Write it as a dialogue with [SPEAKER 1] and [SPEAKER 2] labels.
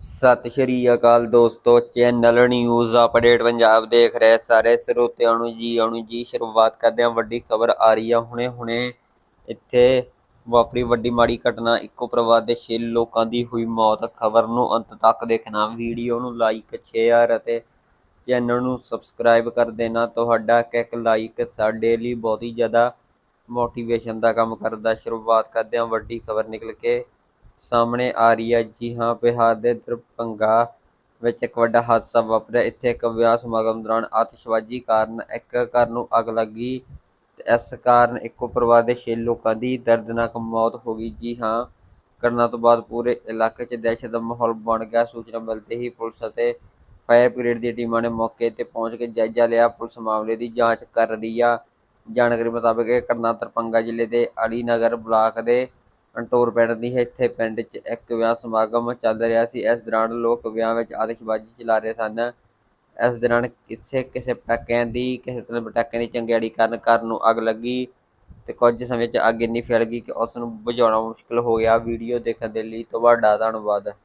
[SPEAKER 1] ਸਤਿ ਸ਼੍ਰੀ ਅਕਾਲ ਦੋਸਤੋ channel news update Punjab ਦੇਖ ਰਹੇ ਸਾਰੇ ਸਰੋਤਿਆਂ ਨੂੰ ਜੀ ਅਣੂ ਜੀ, ਸ਼ੁਰੂਆਤ ਕਰਦੇ ਹਾਂ। ਵੱਡੀ ਖਬਰ ਆ ਰਹੀ ਆ ਹੁਣੇ ਹੁਣੇ। ਇੱਥੇ ਵਾਪਰੀ ਵੱਡੀ ਮਾੜੀ ਘਟਨਾ, ਇੱਕੋ ਪਰਿਵਾਰ ਦੇ 6 ਲੋਕਾਂ ਦੀ ਹੋਈ ਮੌਤ। ਖਬਰ ਨੂੰ ਅੰਤ ਤੱਕ ਦੇਖਣਾ ਵੀਡੀਓ ਨੂੰ ਲਾਈਕ ਸ਼ੇਅਰ ਅਤੇ ਚੈਨਲ ਨੂੰ ਸਬਸਕ੍ਰਾਈਬ ਕਰ ਦੇਣਾ। ਤੁਹਾਡਾ ਇੱਕ ਇੱਕ ਲਾਈਕ ਸਾਡੇ ਲਈ ਬਹੁਤ ਹੀ ਜ਼ਿਆਦਾ ਮੋਟੀਵੇਸ਼ਨ ਦਾ ਕੰਮ ਕਰਦਾ। ਸ਼ੁਰੂਆਤ ਕਰਦੇ ਹਾਂ, ਵੱਡੀ ਖਬਰ ਨਿਕਲ ਕੇ। ਸਾਹਮਣੇ ਆ ਰਹੀ ਹੈ। ਜੀ ਹਾਂ, ਬਿਹਾਰ ਦੇ ਦਰਭੰਗਾ ਵਿੱਚ ਇੱਕ ਵੱਡਾ ਹਾਦਸਾ ਵਾਪਰਿਆ। ਇੱਥੇ ਇੱਕ ਵਿਆਹ ਸਮਾਗਮ ਦੌਰਾਨ ਆਤਿਸ਼ਬਾਜ਼ੀ ਕਾਰਨ ਇੱਕ ਘਰ ਨੂੰ ਅੱਗ ਲੱਗੀ ਇਸ ਕਾਰਨ ਇੱਕੋ ਪਰਿਵਾਰ ਦੇ 6 ਲੋਕਾਂ ਦੀ ਦਰਦਨਾਕ ਮੌਤ ਹੋ ਗਈ। ਜੀ ਹਾਂ, ਘਟਨਾ ਤੋਂ ਬਾਅਦ ਪੂਰੇ ਇਲਾਕੇ 'ਚ ਦਹਿਸ਼ਤ ਦਾ ਮਾਹੌਲ ਬਣ ਗਿਆ। ਸੂਚਨਾ ਮਿਲਦੇ ਹੀ ਪੁਲਿਸ ਅਤੇ ਫਾਇਰ ਬ੍ਰਿਗੇਡ ਦੀਆਂ ਟੀਮਾਂ ਨੇ ਮੌਕੇ ਤੇ ਪਹੁੰਚ ਕੇ ਜਾਇਜ਼ਾ ਲਿਆ। ਪੁਲਿਸ ਮਾਮਲੇ ਦੀ ਜਾਂਚ ਕਰ ਰਹੀ ਆ। ਜਾਣਕਾਰੀ ਮੁਤਾਬਕ ਇਹ ਘਟਨਾ ਤਰਪੰਗਾ ਜ਼ਿਲ੍ਹੇ ਦੇ ਅਲੀਨਗਰ ਬਲਾਕ ਦੇ ਅੰਟੋਰ ਪਿੰਡ ਦੀ ਹੈ। ਇੱਥੇ ਪਿੰਡ 'ਚ ਇੱਕ ਵਿਆਹ ਸਮਾਗਮ ਚੱਲ ਰਿਹਾ ਸੀ। ਇਸ ਦੌਰਾਨ ਲੋਕ ਵਿਆਹ ਵਿੱਚ ਆਤਿਸ਼ਬਾਜ਼ੀ ਚਲਾ ਰਹੇ ਸਨ। ਇਸ ਦੌਰਾਨ ਕਿਸੇ ਕਿਸੇ ਪਟਾਕਿਆਂ ਦੀ ਕਿਸੇ ਤਰ੍ਹਾਂ ਪਟਾਕਿਆਂ ਦੀ ਚੰਗਿਆੜੀ ਕਾਰਨ ਘਰ ਨੂੰ ਅੱਗ ਲੱਗੀ ਤੇ ਕੁਝ ਸਮੇਂ 'ਚ ਅੱਗ ਇੰਨੀ ਫੈਲ ਗਈ ਕਿ ਉਸ ਨੂੰ ਬੁਝਾਉਣਾ ਮੁਸ਼ਕਲ ਹੋ ਗਿਆ। ਵੀਡੀਓ ਦੇਖਣ ਦੇ ਲਈ ਤੁਹਾਡਾ ਧੰਨਵਾਦ।